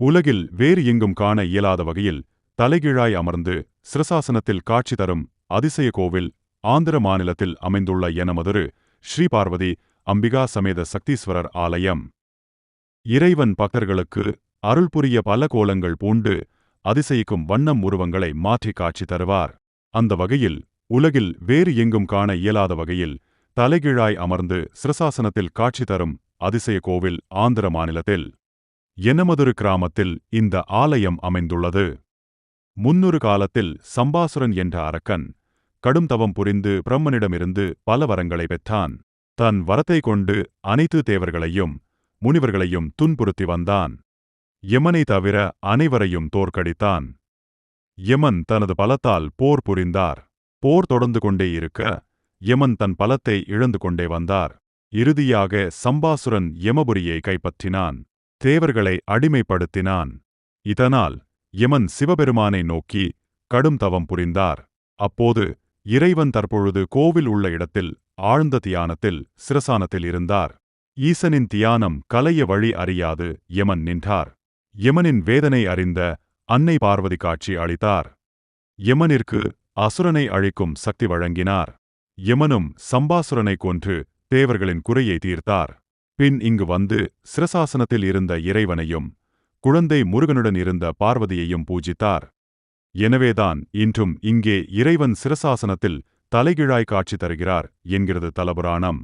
உலகில் வேறு எங்கும் காண இயலாத வகையில் தலைகீழாய் அமர்ந்து சிரசாசனத்தில் காட்சி தரும் அதிசய கோவில் ஆந்திர மாநிலத்தில் அமைந்துள்ள எனமதுரு ஸ்ரீ பார்வதி அம்பிகா சமேத சக்தீஸ்வரர் ஆலயம். இறைவன் பக்தர்களுக்கு அருள் புரிய பல கோலங்கள் பூண்டு அதிசயிக்கும் வண்ணம் உருவங்களை மாற்றி காட்சி தருவார். அந்த வகையில் உலகில் வேறு எங்கும் காண இயலாத வகையில் தலைகீழாய் அமர்ந்து சிரசாசனத்தில் காட்சி தரும் அதிசய கோவில் ஆந்திர மாநிலத்தில். எனமதுரு கிராமத்தில் இந்த ஆலயம் அமைந்துள்ளது. முன்னொரு காலத்தில் சம்பாசுரன் என்ற அரக்கன் கடும் தவம் புரிந்து பிரம்மனிடமிருந்து பல வரங்களை பெற்றான். தன் வரத்தை கொண்டு அனைத்து தேவர்களையும் முனிவர்களையும் துன்புறுத்தி வந்தான். யமனை தவிர அனைவரையும் தோற்கடித்தான். யமன் தனது பலத்தால் போர் புரிந்தார். போர் தொடர்ந்து கொண்டே இருக்க யமன் தன் பலத்தை இழந்து கொண்டே வந்தார். இறுதியாக சம்பாசுரன் யமபுரியை கைப்பற்றினான். தேவர்களை அடிமைப்படுத்தினான். இதனால் யமன் சிவபெருமானை நோக்கி கடும் தவம் புரிந்தார். அப்போது இறைவன் தற்பொழுது கோவில் உள்ள இடத்தில் ஆழ்ந்த தியானத்தில் சிரசானத்தில் இருந்தார். ஈசனின் தியானம் கலைய வழி அறியாது யமன் நின்றார். யமனின் வேதனை அறிந்த அன்னை பார்வதி காட்சி அளித்தார். யமனிற்கு அசுரனை அழிக்கும் சக்தி வழங்கினார். யமனும் சம்பாசுரனை கொன்று தேவர்களின் குறையை தீர்த்தார். பின் இங்கு வந்து சிரசாசனத்தில் இருந்த இறைவனையும் குழந்தை முருகனுடன் இருந்த பார்வதியையும் பூஜித்தார். எனவேதான் இன்றும் இங்கே இறைவன் சிரசாசனத்தில் தலைகீழாய் காட்சி தருகிறார் என்கிறது தலபுராணம்.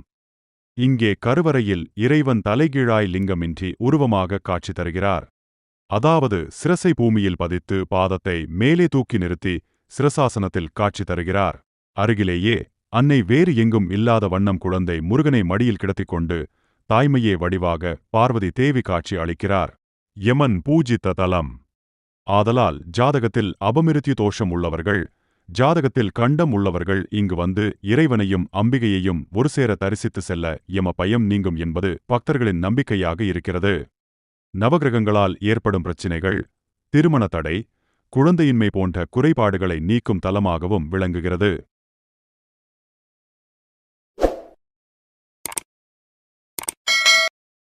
இங்கே கருவறையில் இறைவன் தலைகீழாய் லிங்கமின்றி உருவமாக காட்சி தருகிறார். அதாவது சிரசை பூமியில் பதித்து பாதத்தை மேலே தூக்கி நிறுத்தி சிரசாசனத்தில் காட்சி தருகிறார். அருகிலேயே அன்னை வேறு எங்கும் இல்லாத வண்ணம் குழந்தை முருகனை மடியில் கிடத்திக் கொண்டு தாய்மையே வடிவாக பார்வதி தேவி காட்சி அளிக்கிறார். யமன் பூஜித்த தலம். ஆதலால் ஜாதகத்தில் அபமிருத்தி தோஷம் உள்ளவர்கள் ஜாதகத்தில் கண்டம் உள்ளவர்கள் இங்கு வந்து இறைவனையும் அம்பிகையையும் ஒருசேர தரிசித்து செல்ல எம பயம் நீங்கும் என்பது பக்தர்களின் நம்பிக்கையாக இருக்கிறது. நவகிரகங்களால் ஏற்படும் பிரச்சினைகள் திருமண தடை குழந்தையின்மை போன்ற குறைபாடுகளை நீக்கும் தலமாகவும் விளங்குகிறது.